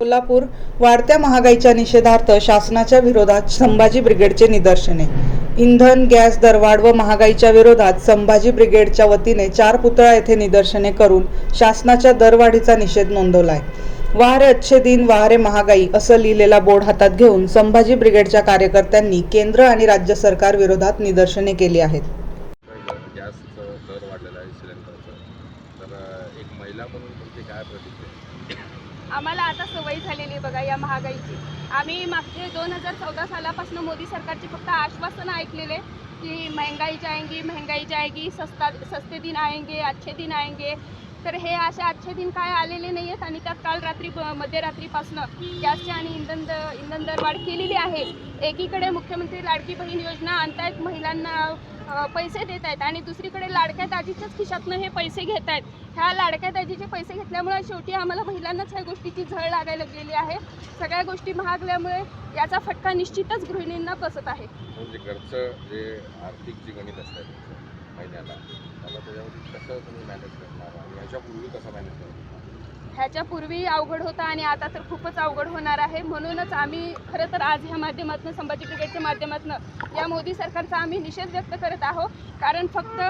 कोल्हापूर वाढत्या महागाईच्या निषेधार्थ शासनाच्या विरोधात संभाजी ब्रिगेडचे निदर्शने. इंधन गॅस दरवाढ व महागाईच्या विरोधात संभाजी ब्रिगेडच्या वतीने चार पुतळा येथे निदर्शने करून शासनाच्या दरवाढीचा निषेध नोंदवलाय. वारे अच्छे दिन वारे महागाई असं लिहिलेला बोर्ड हातात घेऊन संभाजी ब्रिगेडच्या कार्यकर्त्यांनी केंद्र आणि राज्य सरकार विरोधात निदर्शने केली आहेत. गॅसचं दर वाढलेला आहे सिलेंडरचं. तर एक महिला म्हणून तुमची काय प्रतिक्रिया आम्हाला आता सवय झालेली आहे बघा या महागाईची. आम्ही मागचे दोन हजार चौदा सालापासून मोदी सरकारचे फक्त आश्वासन ऐकलेले की महंगाई जाएंगी महंगाई जाएगी सस्ता सस्ते दिन आएंगे अच्छे दिन आएंगे. तर हे असे अच्छे दिन काय आलेले नाही आहेत आणि त्यात काल रात्री मध्यरात्रीपासून मध्यरात्रीपासनं गॅसची आणि इंधन द इंधन दरवाढ केलेली आहे. एकीकडे मुख्यमंत्री लाडकी बहीण योजना आणतायत महिलांना पैसे देत आहेत आणि दुसरीकडे लाडक्या दाजीच्याच खिशातनं हे पैसे घेत आहेत. ह्या लाडक्या दाजीचे पैसे घेतल्यामुळे शेवटी आम्हाला महिलांनाच ह्या गोष्टीची झळ लागायला गेली आहे. सगळ्या गोष्टी महागल्यामुळे याचा फटका निश्चितच गृहिणींना बसत आहे. म्हणजे घरचं जे आर्थिक जे गणित असतं महिन्याला त्याला त्याच्यावरती कसं तुम्ही मॅनेज करणार आणि ह्याच्यापूर्वी कसं मॅनेज करणार? ह्याच्यापूर्वी अवघड होता आणि आता तर खूपच अवघड होणार आहे. म्हणूनच आम्ही खरं तर आज ह्या माध्यमातून संभाजी ब्रिगेडच्या माध्यमातून या मोदी सरकारचा आम्ही निषेध व्यक्त करत आहोत. कारण फक्त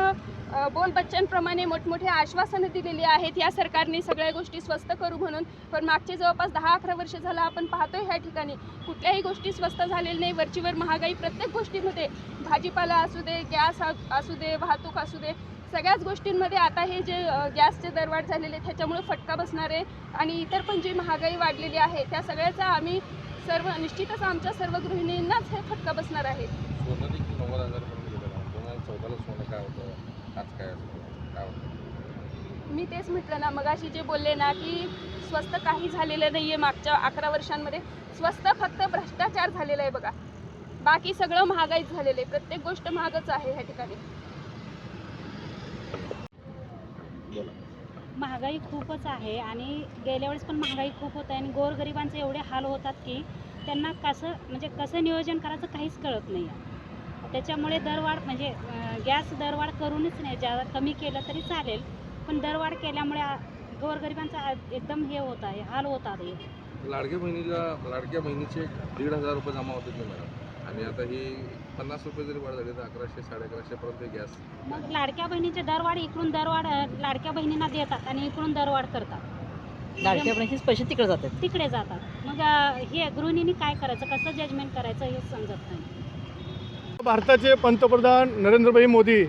बोल बच्चनप्रमाणे मोठमोठी आश्वासनं दिलेली आहेत. या सरकारने सगळ्या गोष्टी स्वस्त करू म्हणून. पण मागचे जवळपास दहा अकरा वर्ष झालं आपण पाहतोय ह्या ठिकाणी. कुठल्याही गोष्टी स्वस्त झालेल्या नाही. वरचीवर महागाई प्रत्येक गोष्टीमध्ये. भाजीपाला असू दे गॅस असू दे वाहतूक असू दे. सगळ्याच गोष्टींमध्ये आता हे जे गॅसचे दरवाढ झालेले आहेत, त्याच्यामुळे फटका बसणार आहे आणि इतर पण जी महागाई वाढलेली आहे त्या सगळ्याचा आम्ही सर्व निश्चितच आमच्या सर्व गृहिणींनाच हे फटका बसणार आहे. मी तेच म्हटलं ना मगाशी जे बोलले ना की स्वस्त काही झालेलं नाही आहे मागच्या अकरा वर्षांमध्ये. स्वस्त फक्त भ्रष्टाचार झालेला आहे बघा. बाकी सगळं महागाईच झालेलं आहे. प्रत्येक गोष्ट महागच आहे ह्या ठिकाणी. महागाई खूपच आहे आणि गेल्या वेळेस पण महागाई खूप होत आहे आणि गोरगरिबांचे एवढे हाल होतात की त्यांना कसं म्हणजे कसं नियोजन करायचं काहीच कळत नाही. त्याच्यामुळे दरवाढ म्हणजे गॅस दरवाढ करूनच नाही. ज्या कमी केलं तरी चालेल. पण दरवाढ केल्यामुळे गोरगरिबांचा एकदम हे होत आहे हाल होत आहे. लाडक्या बहिणीला लाडक्या बहिणीचे दीड हजार रुपये जमा होते मॅडम? आणि आता ही पन्नास रुपये जरी वाढ झाली तर अकराशे साडे अकराशेपर्यंत गॅस मग लाडक्या बहिणीचे दरवाढ इकडून दरवाढ अं, लाडक्या बहिणींना देतात आणि इकडून दरवाढ करतात. लाडक्या बहिणीचेच पैसे तिकडे जातात. तिकडे जातात. मग अं, हे गृहिणींनी काय करायचं कसं जजमेंट करायचं हे समजत नाही. भारताचे पंतप्रधान नरेंद्रभाई मोदी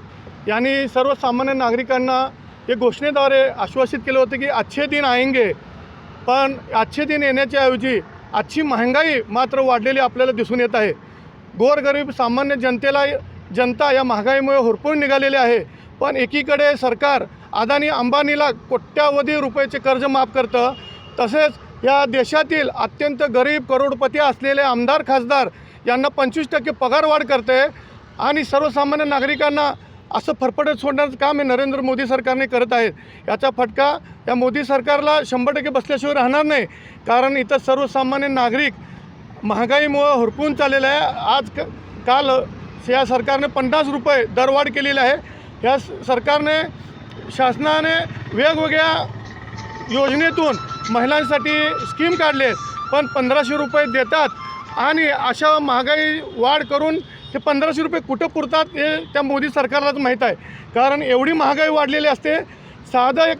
यांनी सर्वसामान्य नागरिकांना एक घोषणेद्वारे आश्वासित केलं होतं की अच्छे दिन आएंगे पण अच्छे दिन येण्याच्या ऐवजी आजची महागाई मात्र वाढलेली आपल्याला दिसून येत आहे. गोरगरीब सामान्य जनतेला जनता या महागाईमुळे होरपळून निघालेली आहे. पण एकीकडे सरकार अदानी अंबानीला कोट्यावधी रुपयाचे कर्ज माफ करतं तसेच या देशातील अत्यंत गरीब करोडपती असलेले आमदार खासदार यांना पंचवीस टक्के पगारवाढ करते आणि सर्वसामान्य नागरिकांना असं फरफटत सोडण्याचं काम हे नरेंद्र मोदी सरकारने करत आहेत. याचा फटका या मोदी सरकारला शंभर टक्के बसल्याशिवाय राहणार नाही कारण इथं सर्वसामान्य नागरिक महागाईमुळं हुरपून चाललेलं आहे. आज क काल या सरकारने पन्नास रुपये दरवाढ केलेली आहे. या स- सरकारने शासनाने वेगवेगळ्या योजनेतून महिलांसाठी स्कीम काढले आहेत. पण पंधराशे रुपये देतात आणि अशा महागाई वाढ करून ते पंधराशे रुपये कुठं पुरतात हे त्या मोदी सरकारलाच माहीत आहे. कारण एवढी महागाई वाढलेली असते साधं एक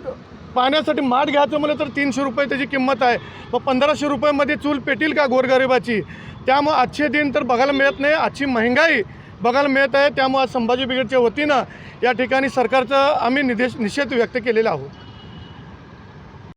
पाण्यासाठी माठ घ्यायचं म्हणलं तर तीनशे रुपये त्याची किंमत आहे. मग पंधराशे रुपयामध्ये चूल पेटील का गोरगरिबाची? त्यामुळं आजचे दिन तर बघायला मिळत नाही आजची महागाई बघायला मिळत आहे. त्यामुळे आज संभाजी ब्रिगेडच्या वतीनं या ठिकाणी सरकारचं आम्ही निदेश निषेध व्यक्त केलेला आहोत.